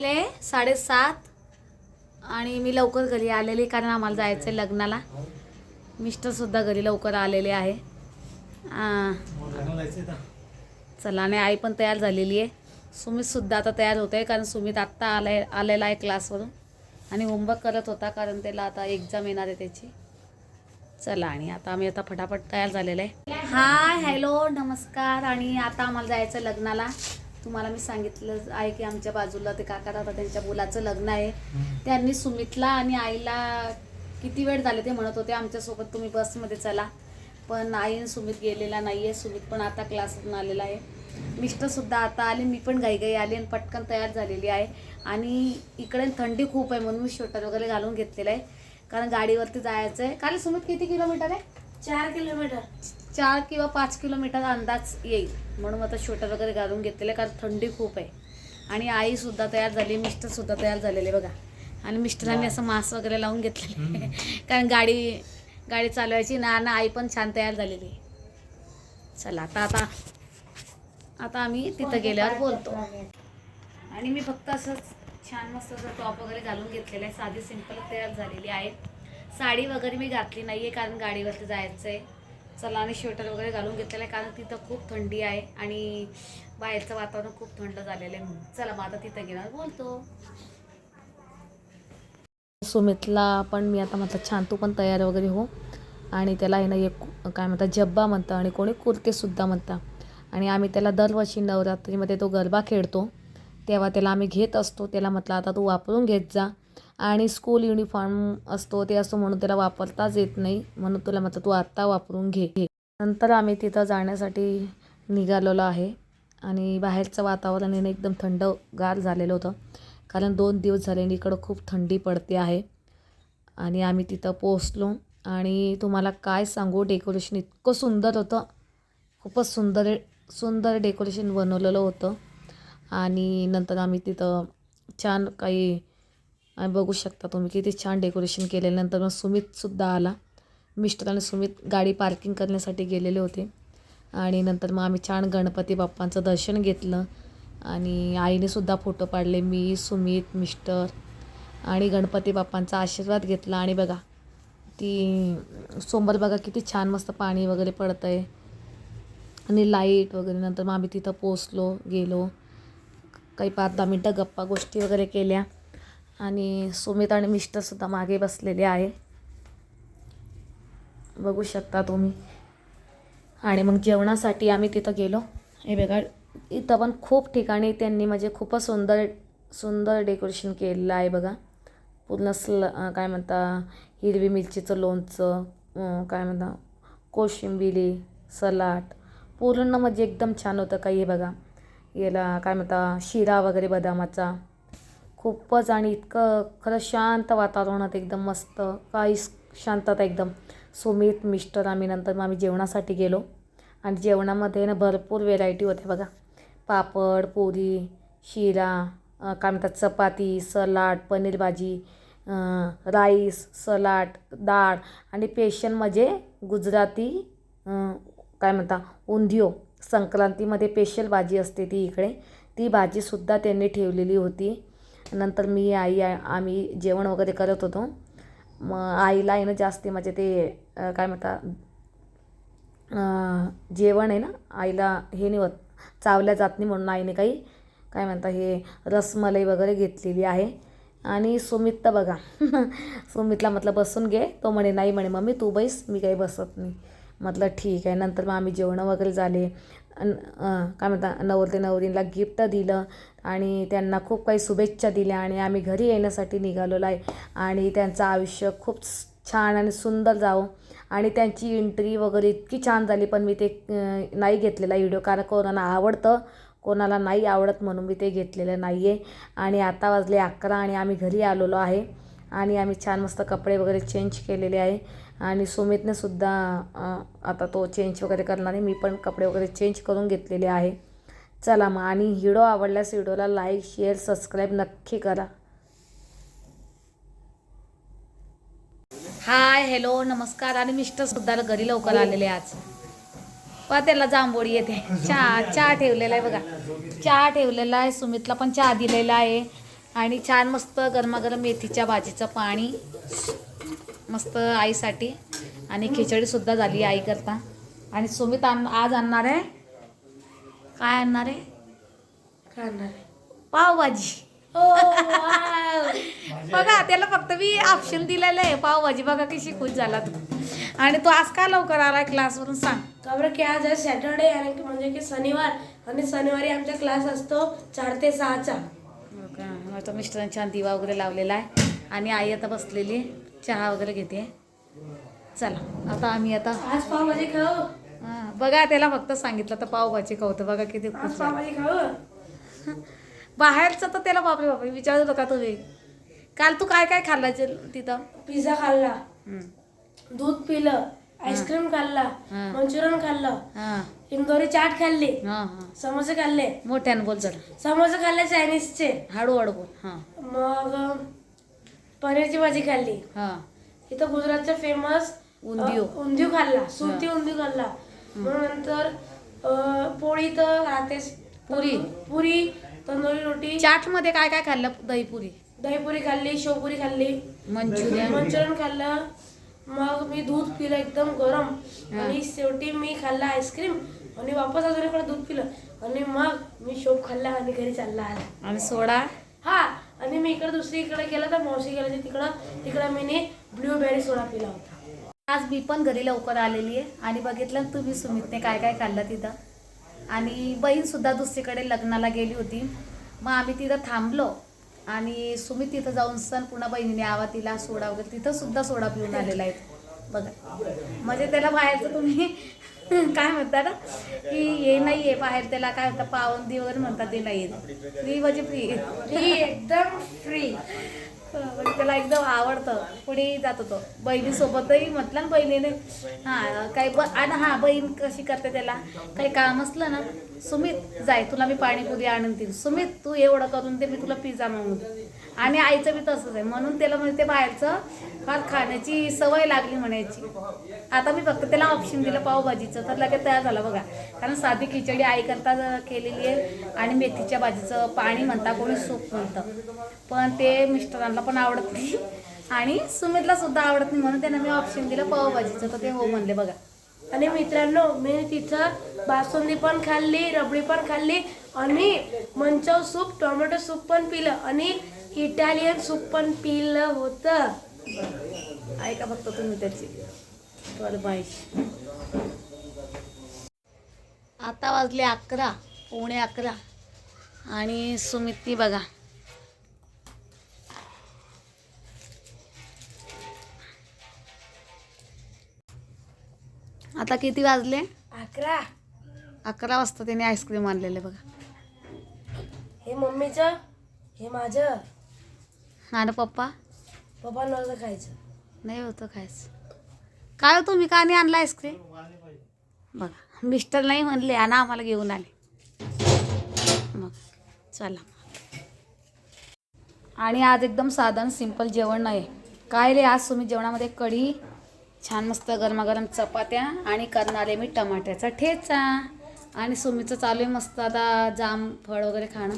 ले साडेसात आणि मी लवकर घरी आलेली कारण आम्हाला जायचं आहे लग्नाला मिस्टरसुद्धा घरी लवकर आलेले आहे. चला आणि आई पण तयार झालेली आहे. सुमितसुद्धा आता तयार होत आहे कारण सुमित आत्ता आलाय आलेला आहे क्लासवरून. आणि होमवर्क करत होता कारण त्याला आता एक्झाम येणार आहे त्याची. चला आणि आता आम्ही आता फटाफट तयार झालेलं आहे. हाय हॅलो नमस्कार. आणि आता आम्हाला जायचं आहे लग्नाला. तुम्हाला मी सांगितलं आहे की आमच्या बाजूला ते काका राहतात त्यांच्या मुलाचं लग्न आहे. त्यांनी सुमितला आणि आईला किती वेळ झाले ते म्हणत होते आमच्यासोबत तुम्ही बसमध्ये चला. पण आई सुमित गेलेला नाही आहे सुमित पण आता क्लासवरून आलेला आहे. मिस्टरसुद्धा आता आले मी पण घाईघाई आली आणि पटकन तयार झालेली आहे. आणि इकडे थंडी खूप आहे म्हणून मी स्वेटर वगैरे घालून घेतलेलं आहे. कारण गाडीवरती जायचं आहे काल सुमित किती किलोमीटर आहे? चार किलोमीटर. चार किंवा पाच किलोमीटर अंदाज येईल. म्हणून आता स्वेटर वगैरे घालून घेतलेलं आहे कारण थंडी खूप आहे. आणि आईसुद्धा तयार झाली मिस्टरसुद्धा तयार झालेले बघा. आणि मिस्टरांनी असं मास्क वगैरे लावून घेतलेले. आहे कारण गाडी गाडी चालवायची ना आणि आई पण छान तयार झालेली आहे. चला आता आता आता आम्ही तिथं गेल्यावर बोलतो. आणि मी फक्त असंच छान मस्त असं टॉप वगैरे घालून घेतलेलं आहे. साधी सिंपल तयार झालेली आहे. साडी वगैरे मी घातली नाही आहे कारण गाडीवरती जायचं आहे चला आणि स्वेटर वगैरे घालून घेतलेलं आहे कारण तिथं खूप थंडी आहे आणि बाहेरचं वातावरण खूप थंड झालेलं आहे म्हणून. चला मग आता तिथं गेला बोलतो. सुमितला पण मी आता म्हटलं छान तू पण तयार वगैरे हो. आणि त्याला आहे ना एक काय म्हणतात जब्बा म्हणतं आणि कोणी कुर्तेसुद्धा म्हणता. आणि आम्ही त्याला दरवर्षी नवरात्रीमध्ये तो गरबा खेळतो. तेव्हा त्याला आम्ही घेत असतो. त्याला म्हटलं आता तू वापरून घेत जा. आणि स्कूल युनिफॉर्म असतो ते असतो म्हणून त्याला वापरताच येत नाही. म्हणून तुला म्हटलं तू आत्ता वापरून घे. घे. नंतर आम्ही तिथं जाण्यासाठी निघालेलो आहे. आणि बाहेरचं वातावरण येणं ना एकदम थंडगार झालेलं होतं. कारण दोन दिवस झाले आणि इकडं खूप थंडी पडते आहे. आणि आम्ही तिथं पोचलो आणि तुम्हाला काय सांगू डेकोरेशन इतकं सुंदर होतं. खूपच सुंदर सुंदर डेकोरेशन बनवलेलं होतं. आणि नंतर आम्ही तिथं छान काही आणि बघू शकता तुम्ही किती छान डेकोरेशन केल्यानंतर मग सुमितसुद्धा आला. मिस्टर आणि सुमित गाडी पार्किंग करण्यासाठी गेलेले होते. आणि नंतर मग आम्ही छान गणपती बाप्पांचं दर्शन घेतलं. आणि आईनेसुद्धा फोटो पाडले मी सुमित मिस्टर आणि गणपती बाप्पांचा आशीर्वाद घेतला. आणि बघा ती समोर बघा किती छान मस्त पाणी वगैरे पडतं आहे आणि लाइट वगैरे. नंतर मग आम्ही तिथं पोचलो गेलो. काही पाच दहा मिनटं गप्पा गोष्टी वगैरे केल्या. आणि सुमित आणि मिस्टरसुद्धा मागे बसलेले आहे. बघू शकता तुम्ही. आणि मग जेवणासाठी आम्ही तिथं गेलो. हे बघा इथं पण खूप ठिकाणी त्यांनी म्हणजे खूपच सुंदर सुंदर डेकोरेशन केलेलं आहे बघा. पूर्ण स्ल काय म्हणता हिरवी मिरचीचं लोणचं काय म्हणता कोशिंबिरी सलाड. पूर्ण म्हणजे एकदम छान होतं काही हे बघा. याला काय म्हणता शिरा वगैरे बदामाचा. खूपच आणि इतकं खरं शांत वातावरण होतं एकदम मस्त काही शांतता एकदम. सुमित मिस्टर आम्ही नंतर मग आम्ही जेवणासाठी गेलो. आणि जेवणामध्ये ना भरपूर व्हेरायटी होते बघा. पापड पुरी शिरा काय म्हणतात चपाती सलाड पनीर भाजी राईस सलाड डाळ आणि पेशन म्हणजे गुजराती काय म्हणता उंधियो. संक्रांतीमध्ये पेशल भाजी असते ती इकडे. ती भाजीसुद्धा त्यांनी ठेवलेली होती. नंतर मी आई आम्ही जेवण वगैरे करत होतो. मग आईला आहे ना जास्ती म्हणजे ते काय म्हणता जेवण आहे ना आईला हे नाही होत चावल्या जात नाही म्हणून आईने काही काय म्हणता हे रसमलाई वगैरे घेतलेली आहे. आणि सुमित तर बघा सुमितला म्हटलं बसून घे तो म्हणे नाही म्हणे मम्मी तू बैस मी काही बसत नाही. म्हटलं ठीक आहे. नंतर मग आम्ही जेवणं वगैरे झाले. काय म्हणता नवरते नवरीला गिफ्ट दिलं आणि त्यांना खूप काही शुभेच्छा दिल्या आणि आम्ही घरी येण्यासाठी निघालेलो आहे. आणि त्यांचं आयुष्य खूप छान आणि सुंदर जावं. आणि त्यांची एंट्री वगैरे इतकी छान झाली पण मी ते नाही घेतलेला व्हिडिओ कारण कोणाला आवडतं कोणाला नाही आवडत म्हणून मी ते घेतलेलं नाही आहे आणि आता वाजले अकरा आणि आम्ही घरी आलेलो आहे. आणि आम्ही छान मस्त कपडे वगैरे चेंज केलेले आहे. आणि सुमितने सुद्धा आता तो चेंज वगैरे करणार आहे. मी पण कपडे वगैरे चेंज करून घेतलेले आहे. चला मग. आणि व्हिडिओ आवडल्यास व्हिडिओला लाईक शेअर सबस्क्राईब नक्की करा. हाय हॅलो नमस्कार. आणि मिस्टर सुद्धा घरी लवकर आलेले आज. पहा त्याला जांभोळी येते. चहा चहा ठेवलेला आहे बघा. चहा ठेवलेला आहे. सुमितला पण चहा दिलेला आहे. आणि छान मस्त गरमागरम मेथीच्या भाजीचं पाणी. मस्त आईसाठी. आणि खिचडीसुद्धा झाली आई करता आणि सुमित आण आज आणणार आहे. काय आणणार आहे? काय आणणार पावभाजी. बघा त्याला फक्त मी ऑप्शन दिलेलं आहे. पावभाजी बघा कशी खुश झाला तू आणि तू आज का लवकर आलाय क्लासवरून सांग. का बरं? की आज आहे सॅटर्डे आणि की म्हणजे की शनिवार. आणि शनिवारी आमचा क्लास असतो चार ते सहाचा. हो माझ्या मिस्टरांनी छान दिवा वगैरे लावलेला आहे. आणि आई आता बसलेली आहे. चहा वगैरे घेते. चला आता आम्ही आता आज पावभाजी खाऊ. हा, बघा त्याला फक्त सांगितलं तर पावभाजी खावतं बघा किती खुश आज झाला. पावभाजी खाऊ. बाहेरचं तर त्याला बापरे बापरे विचारत होता का तुम्ही. काल तू काय काय खाल्ला जे- तिथं? पिझ्झा खाल्ला. हम्म. दूध पिलं आईस्क्रीम खाल्ला हा. मंचुरियन खाल्लं हा. इंदोरी चाट खाल्ली हा हा. समोसे खाल्ले. मोठ्यानं बोल जरा. समोसे खाल्ले चायनीजचे. हळूहळू बोल हा. मग पनीरची भाजी खाल्ली. हा. इथं गुजरातचं फेमस उंधियू. उंदिव खाल्ला सुरती उंदिव खाल्ला. मग नंतर अं, पोळी तर राहतेच पुरी. पुरी तंदुरी रोटी. चाटमध्ये काय काय खाल्लं दहीपुरी? दहीपुरी खाल्ली शेवपुरी खाल्ली. मंचुरियन. मंचुरियन खाल्लं. मग मी दूध पिलं एकदम गरम. आणि शेवटी मी खाल्ला आईस्क्रीम. आणि वापस अजून इकडे दूध पिलं. आणि मग मी शोप खाल्ला आणि घरी चालला आला. आणि सोडा. आणि मी इकडे दुसरी इकडे गेला तर मावशी गेला तिकडं. तिकडं मी ब्लूबेरी सोडा पिला होता. आज मी पण घरी लवकर आलेली आहे आणि बघितलं तुम्ही सुमितने काय काय खाल्लं तिथं. आणि बहीण सुद्धा दुसरीकडे लग्नाला गेली होती. मग आम्ही तिथं थांबलो आणि सुमित तिथं जाऊन सण पुन्हा बहिणीने आवा तिला सोडा वगैरे तिथं सुद्धा सोडा पिऊन आलेला आहे. बघा. म्हणजे त्याला बाहेरचं तुम्ही काय म्हणता ना की हे नाही आहे बाहेर त्याला काय म्हणतात पावंदी वगैरे म्हणतात ते नाही फ्री म्हणजे फ्री एकदम फ्री म्हणजे त्याला एकदम आवडतं. पुढे जात होतो. बहिणीसोबतही म्हटलं ना बहिणीने. हां काही ब आणि हां बहीण कशी करते त्याला? काही काम असलं ना सुमित जाय तुला मी पाणीपुरी आणून देईन. सुमित तू एवढं करून दे मी तुला पिझ्झा मागून आणि आईचं बी तसंच आहे. म्हणून त्याला म्हणजे ते बाहेरचं फार खाण्याची सवय लागली म्हणायची. आता मी फक्त त्याला ऑप्शन दिलं पावभाजीचं. तर लगेच तयार झालं बघा. कारण साधी खिचडी आईकरता केलेली आहे. आणि मेथीच्या भाजीचं पाणी म्हणता कोणी सूप म्हणतं. पण ते मिस्टरांना पण आवडत नाही. आणि सुमितला सुद्धा आवडत नाही. म्हणून त्यांना मी ऑप्शन दिलं पावभाजीचं. तर ते हो म्हणले बघा. आणि मित्रांनो मी तिथं बासुंदी पण खाल्ली रबडी पण खाल्ली आणि मंचव सूप टोमॅटो सूप पण पिलं. आणि इटालियन सूप पण पिलं होतं. ऐका फक्त तुम्ही त्याची. बरबाईश आता वाजले अकरा पोणे अकरा. आणि सुमितनी बघा. आता किती वाजले? अकरा. अकरा वाजता त्याने आईस्क्रीम आणलेले बघा. हे मम्मीचं? हे माझं? आणि पप्पा? पप्पा नव्हतं खायचं. नाही होतं खायचं. काय हो तुम्ही? का नाही आणला आईस्क्रीम बघा मिस्टर नाही म्हणले आणि आम्हाला घेऊन आले. मग चला. आणि आज एकदम साधन सिंपल जेवण नाही काय रे आज तुम्ही जेवणामध्ये कढी छान मस्त गरमागरम चपात्या आणि करणारे मी टमाट्याचा ठेचा. आणि सुमीचं चालू आहे मस्त आता जाम फळ वगैरे खाणं.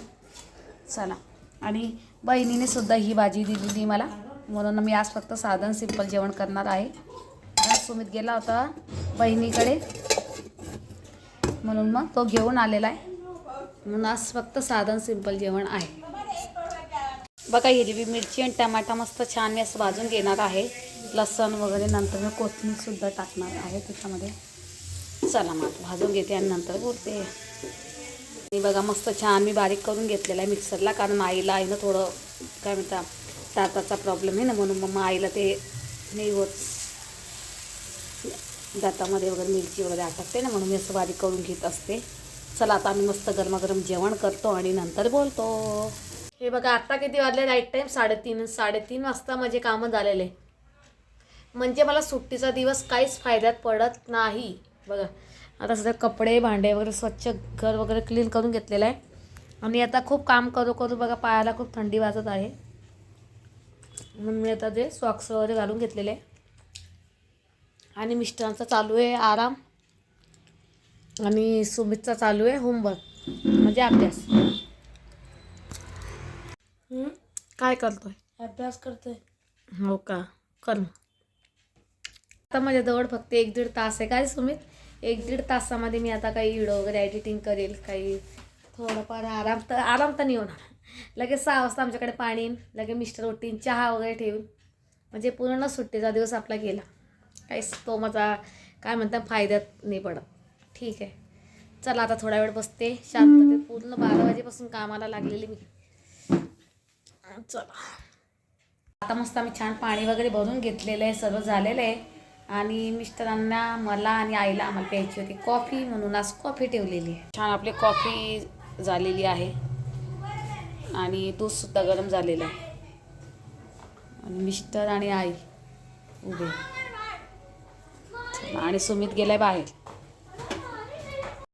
चला. आणि बहिणीने सुद्धा ही भाजी दिलेली मला. म्हणून मी आज फक्त साधन सिंपल जेवण करणार आहे. आज सुमित गेला होता बहिणीकडे. म्हणून मग तो घेऊन आलेला आहे. म्हणून आज फक्त साधन सिंपल जेवण आहे. बघा हिरवी मिरची आणि टमाटा मस्त छान मी असं भाजून घेणार आहे. लसण वगैरे नंतर मी कोथिंबीरसुद्धा टाकणार आहे त्याच्यामध्ये. चला मग भाजून घेते आणि नंतर बोलते आणि बघा मस्त छान मी बारीक करून घेतलेला आहे मिक्सरला कारण आईला आहे ना थोडं काय म्हणता दाताचा प्रॉब्लेम आहे ना म्हणून मग आईला ते नाही होत. दातामध्ये वगैरे मिरची वगैरे आटकते ना म्हणून मी असं बारीक करून घेत असते. चला आता आम्ही मस्त गरमागरम जेवण करतो आणि नंतर बोलतो. हे बघा आत्ता किती वाजले? राईट टाईम साडेतीन साडेतीन वाजता माझे कामं झालेले. म्हणजे मला सुट्टीचा दिवस काहीच फायद्यात पडत नाही. बघा आता सध्या कपडे भांडे वगैरे स्वच्छ घर वगैरे क्लीन करून घेतलेलं आहे. आणि आता खूप काम करू करू बघा पायाला खूप थंडी वाजत आहे. म्हणून मी आता ते सॉक्स वगैरे घालून घेतलेले. आहे आणि मिस्टरांचा चालू आहे आराम. आणि सुमितचा चालू आहे होमवर्क म्हणजे अभ्यास? काय करतोय? अभ्यास करतोय. हो का? कर. आता माझ्याजवळ फक्त एक दीड तास आहे. काय सुमित? एक दीड तासामध्ये मी आता काही व्हिडिओ वगैरे एडिटिंग करेल काही थोडंफार आराम तर आराम तर नाही होणार. लगेच सहा वाजता आमच्याकडे पाणी लगेच मिस्टर उठीन चहा वगैरे ठेवून. म्हणजे पूर्ण सुट्टीचा दिवस आपला गेला. काहीच तो माझा काय म्हणतात फायद्यात नाही पडत. ठीक आहे. चला आता थोडा वेळ बसते. शांततेत पूर्ण बारा वाजेपासून कामाला लागलेली मी. चला. आता मस्त आम्ही छान पाणी वगैरे भरून घेतलेलं आहे सर्व झालेलं आहे. आणि मिस्टरांना मला आणि आईला आम्हाला प्यायची होती कॉफी म्हणून आज कॉफी ठेवलेली आहे. छान आपली कॉफी झालेली आहे. आणि दूधसुद्धा गरम झालेलं आहे. आणि मिस्टर आणि आई उभे. आणि सुमित गेलाय बाहेर.